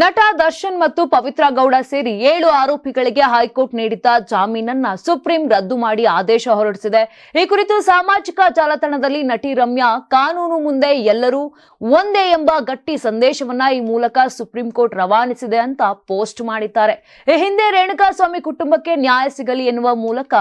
ನಟ ದರ್ಶನ್ ಮತ್ತು ಪವಿತ್ರ ಗೌಡ ಸೇರಿ ಏಳು ಆರೋಪಿಗಳಿಗೆ ಹೈಕೋರ್ಟ್ ನೀಡಿದ್ದ ಜಾಮೀನನ್ನ ಸುಪ್ರೀಂ ರದ್ದು ಮಾಡಿ ಆದೇಶ ಹೊರಡಿಸಿದೆ. ಈ ಕುರಿತು ಸಾಮಾಜಿಕ ಜಾಲತಾಣದಲ್ಲಿ ನಟಿ ರಮ್ಯಾ ಕಾನೂನು ಮುಂದೆ ಎಲ್ಲರೂ ಒಂದೇ ಎಂಬ ಗಟ್ಟಿ ಸಂದೇಶವನ್ನ ಈ ಮೂಲಕ ಸುಪ್ರೀಂ ಕೋರ್ಟ್ ರವಾನಿಸಿದೆ ಅಂತ ಪೋಸ್ಟ್ ಮಾಡಿದ್ದಾರೆ. ಈ ಹಿಂದೆ ರೇಣುಕಾಸ್ವಾಮಿ ಕುಟುಂಬಕ್ಕೆ ನ್ಯಾಯ ಸಿಗಲಿ ಎನ್ನುವ ಮೂಲಕ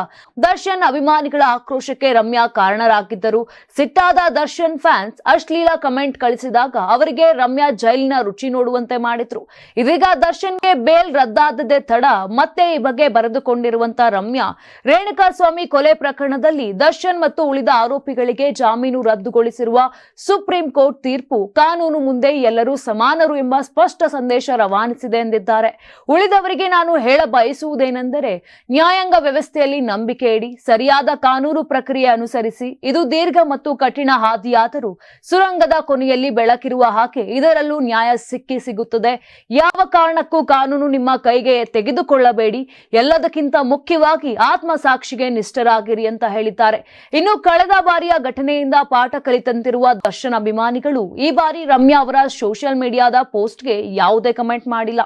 ದರ್ಶನ್ ಅಭಿಮಾನಿಗಳ ಆಕ್ರೋಶಕ್ಕೆ ರಮ್ಯಾ ಕಾರಣರಾಗಿದ್ದರು. ಸಿಟ್ಟಾದ ದರ್ಶನ್ ಫ್ಯಾನ್ಸ್ ಅಶ್ಲೀಲ ಕಮೆಂಟ್ ಕಳಿಸಿದಾಗ ಅವರಿಗೆ ರಮ್ಯಾ ಜೈಲಿನ ರುಚಿ ನೋಡುವಂತೆ ಮಾಡಿದ್ರು. ಇದೀಗ ದರ್ಶನ್ಗೆ ಬೇಲ್ ರದ್ದಾದದೇ ತಡ, ಮತ್ತೆ ಈ ಬಗ್ಗೆ ಬರೆದುಕೊಂಡಿರುವಂತ ರಮ್ಯಾ, ರೇಣುಕಾಸ್ವಾಮಿ ಕೊಲೆ ಪ್ರಕರಣದಲ್ಲಿ ದರ್ಶನ್ ಮತ್ತು ಉಳಿದ ಆರೋಪಿಗಳಿಗೆ ಜಾಮೀನು ರದ್ದುಗೊಳಿಸಿರುವ ಸುಪ್ರೀಂ ಕೋರ್ಟ್ ತೀರ್ಪು, ಕಾನೂನು ಮುಂದೆ ಎಲ್ಲರೂ ಸಮಾನರು ಎಂಬ ಸ್ಪಷ್ಟ ಸಂದೇಶ ರವಾನಿಸಿದೆ ಎಂದಿದ್ದಾರೆ. ಉಳಿದವರಿಗೆ ನಾನು ಹೇಳ ಬಯಸುವುದೇನೆಂದರೆ, ನ್ಯಾಯಾಂಗ ವ್ಯವಸ್ಥೆಯಲ್ಲಿ ನಂಬಿಕೆ ಇಡಿ, ಸರಿಯಾದ ಕಾನೂನು ಪ್ರಕ್ರಿಯೆ ಅನುಸರಿಸಿ, ಇದು ದೀರ್ಘ ಮತ್ತು ಕಠಿಣ ಹಾದಿಯಾದರೂ ಸುರಂಗದ ಕೊನೆಯಲ್ಲಿ ಬೆಳಕಿರುವ ಹಾಗೆ ಇದರಲ್ಲೂ ನ್ಯಾಯ ಸಿಕ್ಕಿ ಸಿಗುತ್ತದೆ. ಯಾವ ಕಾರಣಕ್ಕೂ ಕಾನೂನು ನಿಮ್ಮ ಕೈಗೆ ತೆಗೆದುಕೊಳ್ಳಬೇಡಿ. ಎಲ್ಲದಕ್ಕಿಂತ ಮುಖ್ಯವಾಗಿ ಆತ್ಮಸಾಕ್ಷಿಗೆ ನಿಷ್ಠರಾಗಿರಿ ಅಂತ ಹೇಳಿದ್ದಾರೆ. ಇನ್ನು ಕಳೆದ ಬಾರಿಯ ಘಟನೆಯಿಂದ ಪಾಠ ಕಲಿತಂತಿರುವ ದರ್ಶನ್ ಅಭಿಮಾನಿಗಳು, ಈ ಬಾರಿ ರಮ್ಯಾ ಅವರ ಸೋಷಿಯಲ್ ಮೀಡಿಯಾದ ಪೋಸ್ಟ್ಗೆ ಯಾವುದೇ ಕಮೆಂಟ್ ಮಾಡಿಲ್ಲ.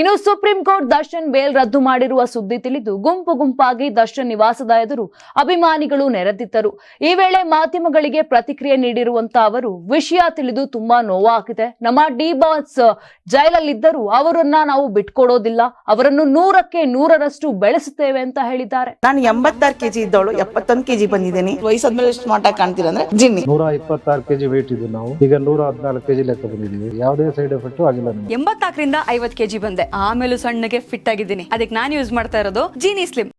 ಇನ್ನು ಸುಪ್ರೀಂ ಕೋರ್ಟ್ ದರ್ಶನ್ ಬೇಲ್ ರದ್ದು ಮಾಡಿರುವ ಸುದ್ದಿ ತಿಳಿದು ಗುಂಪು ಗುಂಪಾಗಿ ದರ್ಶನ್ ನಿವಾಸದ ಎದುರು ಅಭಿಮಾನಿಗಳು ನೆರೆದಿದ್ದರು. ಈ ವೇಳೆ ಮಾಧ್ಯಮಗಳಿಗೆ ಪ್ರತಿಕ್ರಿಯೆ ನೀಡಿರುವಂತಹ ಅವರು, ವಿಷಯ ತಿಳಿದು ತುಂಬಾ ನೋವಾಗಿದೆ. ನಮ್ಮ ಡಿ ಬಾಸ್ ಜೈಲಲ್ಲಿದ್ದರೂ ಅವರನ್ನ ನಾವು ಬಿಟ್ಕೊಡೋದಿಲ್ಲ. ಅವರನ್ನು ನೂರಕ್ಕೆ ನೂರರಷ್ಟು ಬೆಳೆಸುತ್ತೇವೆ ಅಂತ ಹೇಳಿದ್ದಾರೆ. ನಾನು ಎಂಬತ್ತಾರು ಕೆಜಿ ಇದ್ದವಳು ಎಪ್ಪತ್ತೊಂದು ಕೆಜಿ ಬಂದಿದ್ದೀನಿ. ವಯಸ್ಸಾದ್ಮೇಲೆ ಸ್ಮಾರ್ಟ್ ಆಗಿ ಕಾಣ್ತೀರ ಅಂದ್ರೆ ಜಿನ್ನಿ. ನೂರ ಇಪ್ಪತ್ತಾರು ಕೆಜಿ ವೇಟ್ ಇದ್ದು ನಾವು. ಈಗ ನೂರ ಹದಿನಾಲ್ಕು ಕೆಜಿ ಲೆಕ್ಕ ಬಂದಿದ್ದೀವಿ ಯಾವುದೇ ಸೈಡ್ ಎಫೆಕ್ಟ್ ಆಗಿಲ್ಲ ಎಂಬತ್ತಾಕರಿಂದ ಎಂಬತ್ನಾಲ್ಕರಿಂದ ಐವತ್ ಕೆಜಿ ಬಂದೆ. ಆಮೇಲೆ ಸಣ್ಣಗೆ ಫಿಟ್ ಆಗಿದ್ದೀನಿ. ಅದಕ್ಕೆ ನಾನು ಯೂಸ್ ಮಾಡ್ತಾ ಇರೋದು ಜೀನಿ ಸ್ಲಿಮ್